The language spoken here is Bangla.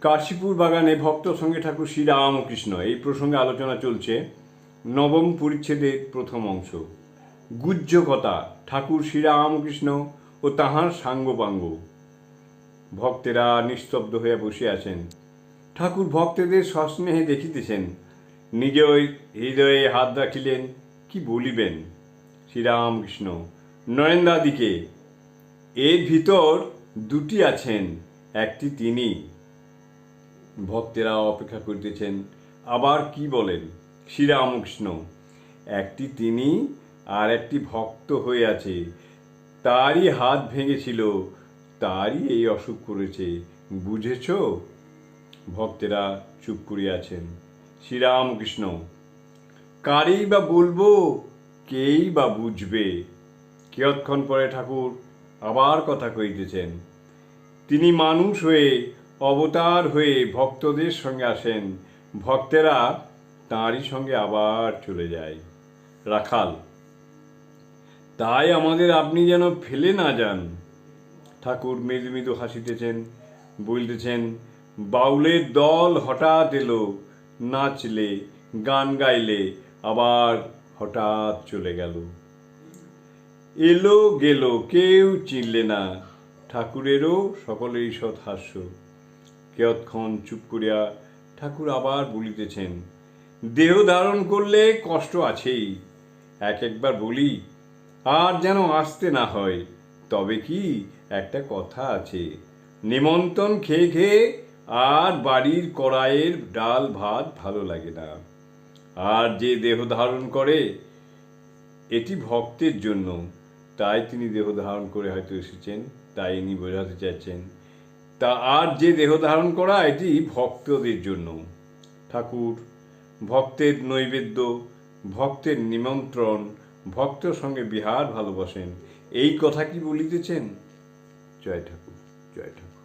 কাশীপুর বাগানে ভক্ত সঙ্গে ঠাকুর শ্রীরামকৃষ্ণ। এই প্রসঙ্গে আলোচনা চলছে নবম পরিচ্ছেদের প্রথম অংশ। গুজ্জ কথা ঠাকুর শ্রীরামকৃষ্ণ ও তাহার সাঙ্গপাঙ্গ। ভক্তেরা নিস্তব্ধ হয়ে বসে আছেন। ঠাকুর ভক্তদের সস্নেহে দেখিতেছেন। নিজ হৃদয়ে হাত রাখিলেন, কি বলিবেন? শ্রীরামকৃষ্ণ, নরেন্দ্রাদিকে, এর ভিতর দুটি আছেন, একটি তিনি। ভক্তেরা অপেক্ষা করিতেছেন, আবার কি বলেন? শ্রীরামকৃষ্ণ, একটি তিনি আর একটি ভক্ত হয়ে আছে তারই হাত ভেঙেছিল, তারই এই অসুখ করেছে, বুঝেছ? ভক্তেরা চুপ করিয়াছেন। শ্রীরামকৃষ্ণ, কারেই বা বলব, কেই বা বুঝবে? কিয়ৎক্ষণ পরে ঠাকুর আবার কথা কইতেছেন তিনি মানুষ হয়ে অবতার হয়ে ভক্তদের সঙ্গে আসেন। ভক্তেরা তাঁরই সঙ্গে আবার চলে যায়। রাখাল, তাই আমাদের আপনি যেন ফেলে না যান। ঠাকুর মৃদু মৃদু হাসিতেছেন, বলতেছেন, বাউলের দল হঠাৎ এলো, নাচলে, গান গাইলে আবার হঠাৎ চলে গেল। এলো গেল, কেউ চিনলে না। ঠাকুরেরও সকলেই সৎ হাস্য। কেয়ৎক্ষণ চুপ করিয়া ঠাকুর আবার বলিতেছেন, দেহ ধারণ করলে কষ্ট আছেই। এক একবার বলি, আর যেন আসতে না হয়, তবে কি একটা কথা আছে। নিমন্ত্রণ খেয়ে খেয়ে আর বাড়ির কড়াইয়ের ডাল ভাত ভালো লাগে না। আর যে দেহ ধারণ করে, এটি ভক্তের জন্য। তাই তিনি দেহ ধারণ করে হয়তো এসেছেন, তাই ইনি বোঝাতে চাইছেন তা আর যে দেহ ধারণ করা, এটি ভক্তদের জন্য। ঠাকুর, ভক্তের নৈবেদ্য, ভক্তের নিমন্ত্রণ, ভক্তের সঙ্গে বিহার ভালোবাসেন, এই কথা কি বলিতেছেন? জয় ঠাকুর জয় ঠাকুর।